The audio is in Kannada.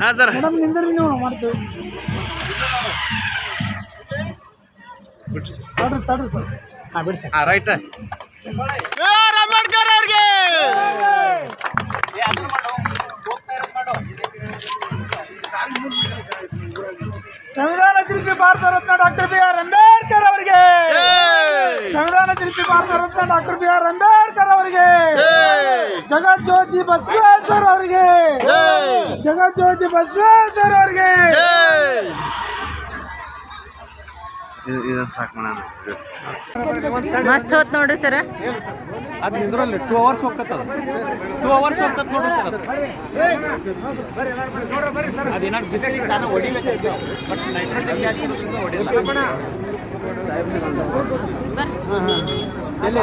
ಹಾಂ ಸರ್. ಮೇಡಮ್ ನಿಂದ್ರಿ ನೀವು ಮಾಡ್ತೀವಿ ತಡ್ರಿ ತಡ್ರಿ ಸರ್. ಹಾಂ ಬಿಡಿ ಸರ್. ಹಾಂ ರೈಟ್. ಅಂಬೇಡ್ಕರ್ ಅವ್ರಿಗೆ. ಸಂವಿಧಾನ ಶಿಲ್ಪಿ Bharat Ratna doctor B R Ambedkar ಅವರಿಗೆ. ಸಂವಿಧಾನ ಶಿಲ್ಪಿ Bharat Ratna doctor B R Ambedkar ಅವರಿಗೆ. ಜಗಜ್ಯೋತಿ ಬಸವೇಶ್ವರ ಅವರಿಗೆ. ಜಗಜ್ಯೋತಿ ಬಸವೇಶ್ವರ ಅವರಿಗೆ. ಇದು ಸಾಕು ಮಾಡೋಣ ಮಸ್ತ್ ಹೋತ್ ನೋಡ್ರಿ ಸರ್. ಅದು ಇದ್ರಲ್ಲಿ ಟೂ ಅವರ್ಸ್ ಹೋಗ್ತದ. ಟೂ ಅವರ್ಸ್ ಹೋಗ್ತದ ನೋಡ್ರಿ ಸರ್ ಅದೇನಾದ್ರು ಬಿಸಿಲಿಗೆ ನಾನು ಒಡಿಬೇಕು ಬಟ್ ನೈಟ್ರೋಜನ್ ಗ್ಯಾಸ್ ಇರೋದ್ರಿಂದ ಹೊಡಿಲ್ಲ. ಎಲ್ಲಿ?